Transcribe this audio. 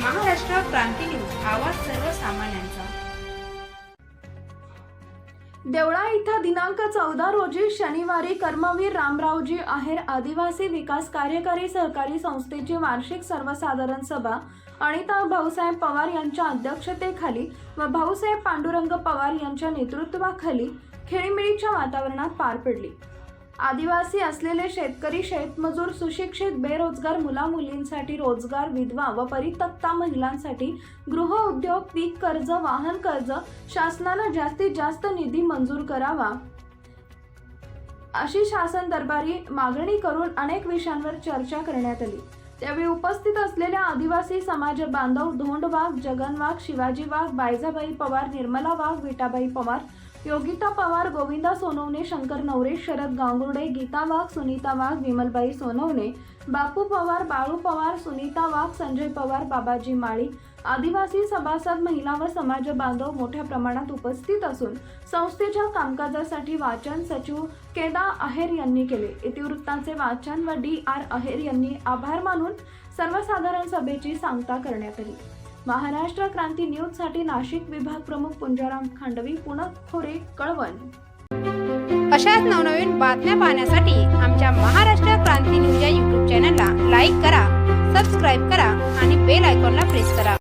क्रांती news आवाज सर्वसामान्यांचा. देवळा इथं दिनांक चौदा रोजी शनिवारी कर्मवीर रामरावजी आहेर आदिवासी विकास कार्यकारी सहकारी संस्थेची वार्षिक सर्वसाधारण सभा अनिता भाऊसाहेब पवार यांच्या अध्यक्षतेखाली व भाऊसाहेब पांडुरंग पवार यांच्या नेतृत्वाखाली खेळीमेळीच्या वातावरणात पार पडली. आदिवासी असलेले शेतकरी शेतमजूर सुशिक्षित बेरोजगार मुलामुलींसाठी रोजगार विधवा व परित्यक्ता महिलांसाठी गृह उद्योग पीक कर्ज वाहन कर्ज शासनाला जास्तीत जास्त निधी मंजूर करावा. अशी शासन दरबारी मागणी करून अनेक विषयांवर चर्चा करण्यात आली. त्यावेळी उपस्थित असलेल्या आदिवासी समाज बांधव धोंड वाघ जगन वाघ शिवाजी वाघ बायजाबाई पवार निर्मला वाघ विटाबाई पवार योगिता पवार गोविंदा सोनवणे शंकर नवरे शरद गांगुर्डे गीता वाघ सुनीता वाघ विमलबाई सोनवणे बापू पवार बाळू पवार सुनीता वाघ संजय पवार बाबाजी माळी आदिवासी सभासद महिला व समाज बांधव मोठ्या प्रमाणात उपस्थित असून संस्थेच्या कामकाजासाठी वाचन सचिव केदा अहेर यांनी केले. इतिवृत्ताचे वाचन व डी आर अहेर यांनी आभार मानून सर्वसाधारण सभेची सांगता करण्यात आली. महाराष्ट्र क्रांती न्यूजसाठी नाशिक विभाग प्रमुख पुंजाराम खांडवी पुणखोरे कळवण. अशाच नवनवीन बातम्या पाहण्यासाठी आमच्या महाराष्ट्र क्रांती न्यूज या यूट्यूब चॅनलला लाईक करा सबस्क्राईब करा आणि बेल आयकॉनला प्रेस करा.